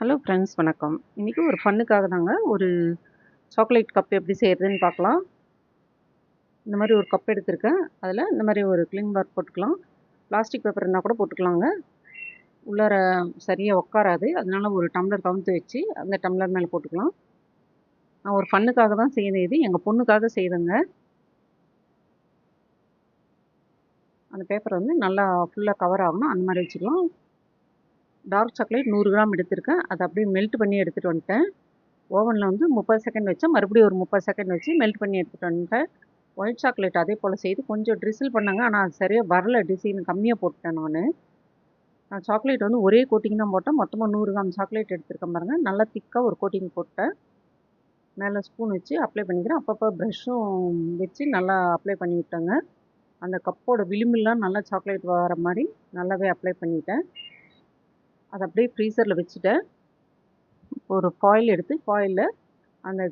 Hello friends வணக்கம். இன்றைக்கி ஒரு ஃபன்னுக்காக தாங்க ஒரு சாக்லேட் கப் எப்படி செய்கிறதுன்னு பார்க்கலாம். இந்த மாதிரி ஒரு கப் எடுத்திருக்கேன். அதில் இந்த மாதிரி ஒரு க்ளீன் பார் போட்டுக்கலாம். பிளாஸ்டிக் பேப்பர் இருந்தால் கூட போட்டுக்கலாங்க. உள்ளார சரியாக உட்காராது அதனால ஒரு டம்ளர் கவுந்து வச்சு அந்த டம்ளர் மேலே போட்டுக்கலாம். நான் ஒரு ஃபன்னுக்காக தான் செய்யணும் இது. எங்கள் பொண்ணுக்காக செய்தேங்க. அந்த பேப்பர் வந்து நல்லா ஃபுல்லாக கவர் ஆகணும். அந்த மாதிரி வச்சுக்கலாம். டார்க் சாக்லேட் நூறு கிராம் எடுத்திருக்கேன். அதை அப்படியே மெல்ட் பண்ணி எடுத்துகிட்டு வந்துட்டேன். ஓவனில் வந்து முப்பது செகண்ட் வச்சேன் மறுபடியும் ஒரு முப்பது செகண்ட் வச்சு மெல்ட் பண்ணி எடுத்துகிட்டு வந்துட்டேன். ஒயிட் சாக்லேட் அதே போல் செய்து கொஞ்சம் ட்ரிசில் பண்ணாங்க. ஆனால் அது சரியாக வரல. டிசைன் கம்மியாக போட்டேன் நான். நான் சாக்லேட் வந்து ஒரே கோட்டிங் தான் போட்டேன். மொத்தமாக நூறு கிராம் சாக்லேட் எடுத்துருக்கேன் பாருங்கள் நல்லா திக்காக ஒரு கோட்டிங் போட்டேன். மேலே ஸ்பூன் வச்சு அப்ளை பண்ணிக்கிறேன். அப்பப்போ ப்ரஷ்ஷும் வச்சு நல்லா அப்ளை பண்ணி விட்டேங்க. அந்த கப்போட விளிம்பெல்லாம் நல்லா சாக்லேட் வர மாதிரி நல்லாவே அப்ளை பண்ணிட்டேன். அதை அப்படியே ஃப்ரீசரில் வச்சுட்டேன். ஒரு ஃபாயில் எடுத்து ஃபாயிலில் அந்த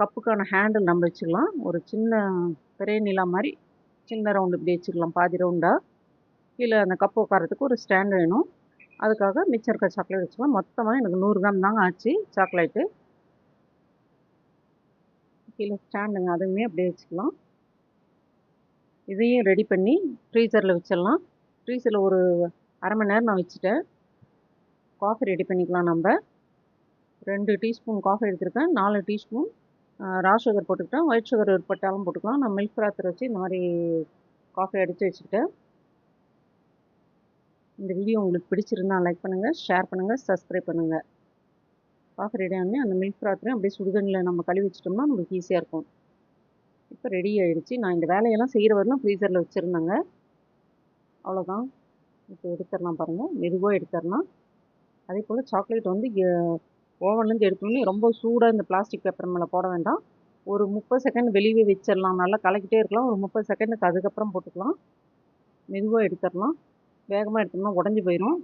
கப்புக்கான ஹேண்டில் நம்ம வச்சுக்கலாம். ஒரு சின்ன பெரிய நிலா மாதிரி சின்ன ரவுண்டு இப்படி வச்சுக்கலாம் பாதி ரவுண்டாக கீழே அந்த கப்பு உட்காரத்துக்கு ஒரு ஸ்டாண்ட் வேணும். அதுக்காக மிச்சம் இருக்க சாக்லேட் வச்சுக்கலாம். மொத்தமாக எனக்கு நூறு கிராம் தாங்க ஆச்சு சாக்லேட்டு கீழே ஸ்டாண்டுங்க அதுவுமே அப்படியே வச்சுக்கலாம். இதையும் ரெடி பண்ணி ஃப்ரீசரில் வச்சிடலாம். ஃப்ரீசரில் ஒரு அரை மணி நேரம் நான் வச்சுட்டேன். காஃபி ரெடி பண்ணிக்கலாம் நம்ம. ரெண்டு டீஸ்பூன் காஃபி எடுத்திருக்கேன். நாலு டீஸ்பூன் ரா சுகர் போட்டுக்கிட்டேன். ஒயிட் சுகர் விருப்பட்டாலும் போட்டுக்கலாம். நான் மில்க் ஃப்ராத்தர் வச்சு இந்த மாதிரி காஃபி அடித்து வச்சுக்கிட்டேன் இந்த வீடியோ உங்களுக்கு பிடிச்சிருந்தா லைக் பண்ணுங்கள் ஷேர் பண்ணுங்கள் சப்ஸ்கிரைப் பண்ணுங்கள் காஃபி ரெடி ஆனே அந்த மில்க் ஃப்ராத்தரையும் அப்படியே சுடுதண்ணில் நம்ம கழுவி வச்சிட்டோம்னா நம்மளுக்கு ஈஸியாக இருக்கும். இப்போ ரெடி ஆகிடுச்சு நான் இந்த வேலையெல்லாம் செய்கிற வரலாம் ஃப்ரீசரில் வச்சுருந்தேங்க. அவ்வளோதான் இப்போ எடுத்துடலாம் பாருங்கள் மெதுவாக எடுத்துடலாம். அதே போல் சாக்லேட் வந்து ஓவன்லேருந்து எடுத்தோடனே ரொம்ப சூடாக இந்த பிளாஸ்டிக் பேப்பர் மேலே போட வேண்டாம். ஒரு முப்பது செகண்ட் வெளியே வச்சிடலாம் நல்லா கலக்கிட்டே இருக்கலாம். ஒரு முப்பது செகண்டுக்கு அதுக்கப்புறம் போட்டுக்கலாம். மெதுவாக எடுத்துடலாம் வேகமாக எடுத்தோம்னா உடஞ்சி போயிடும்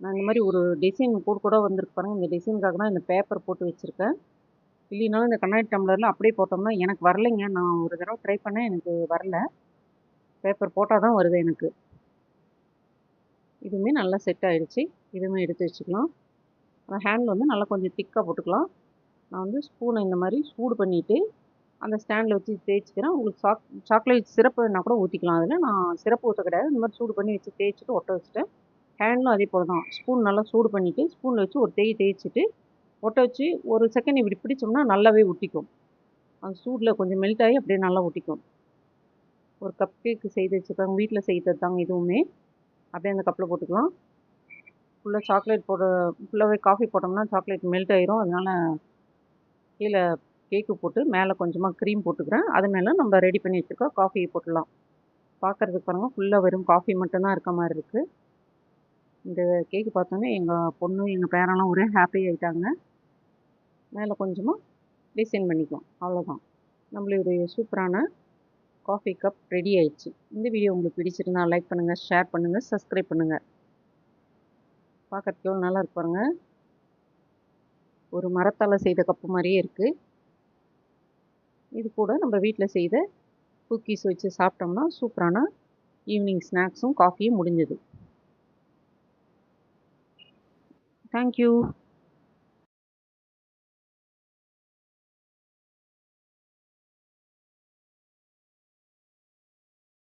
நான் இந்த மாதிரி ஒரு டிசைன் கூட கூட வந்திருக்கு பாருங்கள் இந்த டிசைனுக்காக தான் இந்த பேப்பர் போட்டு வச்சுருக்கேன். இல்லைனாலும் இந்த கண்ணாடி டம்ளரில் அப்படியே போட்டோம்னா எனக்கு வரலைங்க. நான் ஒரு தடவை ட்ரை பண்ணேன். எனக்கு வரல. பேப்பர் போட்டால் தான் வருது எனக்கு. இதுவுமே நல்லா செட் ஆகிடுச்சு இதுவுமே எடுத்து வச்சுக்கலாம். அந்த ஹேண்டில் வந்து நல்லா கொஞ்சம் திக்காக போட்டுக்கலாம். நான் வந்து ஸ்பூனை இந்த மாதிரி சூடு பண்ணிவிட்டு அந்த ஸ்டாண்டில் வச்சு தேய்ச்சிக்கிறேன். உங்களுக்கு சாக் சாக்லேட் சிரப்பு வேணால் கூட ஊற்றிக்கலாம் அதில் நான் சிரப்பு ஊற்ற கிடையாது. இந்த மாதிரி சூடு பண்ணி வச்சு தேய்ச்சிட்டு ஒட்ட வச்சுட்டேன். ஹேண்டும் அதே போல் தான் ஸ்பூன் நல்லா சூடு பண்ணிவிட்டு ஸ்பூனில் வச்சு ஒரு தேய் தேய்ச்சிட்டு ஒட்ட வச்சு ஒரு செகண்ட் இப்படி பிடிச்சோம்னா நல்லாவே ஒட்டிக்கும். அந்த சூடில் கொஞ்சம் மெல்ட் ஆகி அப்படியே நல்லா ஒட்டிக்கும். ஒரு கப் கேக்கு செய்து வச்சுருக்காங்க. வீட்டில் செய்தது தாங்க இதுவுமே. அப்படியே அந்த கப்பில் போட்டுக்கலாம். ஃபுல்லாக சாக்லேட் போட ஃபுல்லாகவே காஃபி போட்டோம்னா சாக்லேட் மெல்ட் ஆயிரும். அதனால் கீழே கேக்கு போட்டு மேலே கொஞ்சமாக க்ரீம் போட்டுக்கிறேன். அது மேலே நம்ம ரெடி பண்ணி வச்சுருக்கோம் காஃபியை போட்டுடலாம். பார்க்குறதுக்கு பாருங்கள் ஃபுல்லாக வெறும் காஃபி மட்டும்தான் இருக்க மாதிரி இருக்குது இந்த கேக்கு பார்த்தோன்னே எங்கள் பொண்ணு எங்கள் பேரெல்லாம் ஒரே ஹாப்பி ஆகிட்டாங்க மேலே கொஞ்சமாக டிசைன் பண்ணிக்கலாம். அவ்வளோதான் நம்மளுடைய சூப்பரான காஃபி கப் ரெடி ஆயிடுச்சு. இந்த வீடியோ உங்களுக்கு பிடிச்சிருந்தா லைக் பண்ணுங்கள் ஷேர் பண்ணுங்கள் சப்ஸ்கிரைப் பண்ணுங்கள் பார்க்குறதுக்கு எவ்வளோ நல்லா இருக்கு ஒரு மரத்தால் செய்த கப்பு மாதிரியே இருக்குது இது கூட நம்ம வீட்டில் செய்த குக்கீஸ் வச்சு சாப்பிட்டோம்னா சூப்பரான ஈவினிங் ஸ்நாக்ஸும் காஃபியும் முடிஞ்சது. தேங்க்யூ